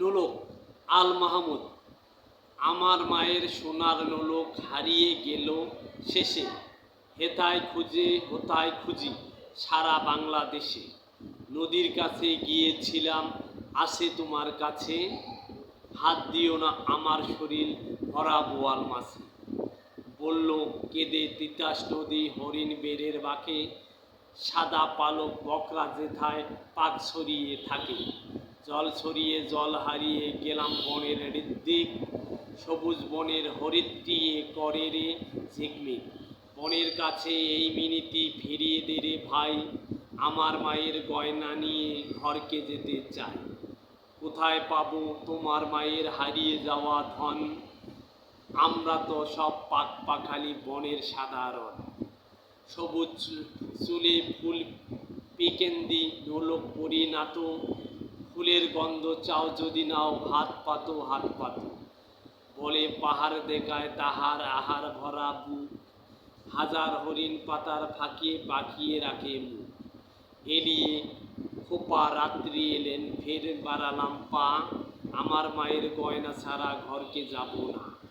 নোলক আল মাহমুদ আমার মায়ের সোনার নোলক হারিয়ে গেল শেষে। হেতায় খুঁজে, হোতায় খুঁজি সারা বাংলাদেশে। নদীর কাছে গিয়েছিলাম, আসে তোমার কাছে। হাত দিও না আমার শরীর, ভরা বোয়াল মাছে। বলল, কেঁদে তিতাস নদী হরিণ বেড়ের বাঁকে। সাদা পালক বকরা যেথায় পাক ছড়িয়ে থাকে। জল ছড়িয়ে জল হারিয়ে গেলাম বনের হৃদ্দিক সবুজ বনের হরিদ্রিয়ে করে রে ঝিকমিক। বনের কাছে এই মিনিটি ফিরিয়ে দে রে ভাই। আমার মায়ের গয়না নিয়ে ঘরকে যেতে চাই। কোথায় পাবো তোমার মায়ের হারিয়ে যাওয়া ধন? আমরা তো সব পাক পাখালি বনের সাধারণ। সবুজ চুলে ফুল পিকেন্দি, ঢোলক পরি নাতো। ফুলের গন্ধ চাও যদি নাও, হাত পাতো হাত পাতো। বলে পাহাড় দেখায় তাহার আহার ভরা বুক। হাজার হরিণ পাতার ফাঁকিয়ে পাকিয়ে রাখে মুখ। এলিয়ে খোপা রাত্রি এলেন, ফের বাড়ালাম পা। আমার মায়ের গয়না ছাড়া ঘরকে যাব না।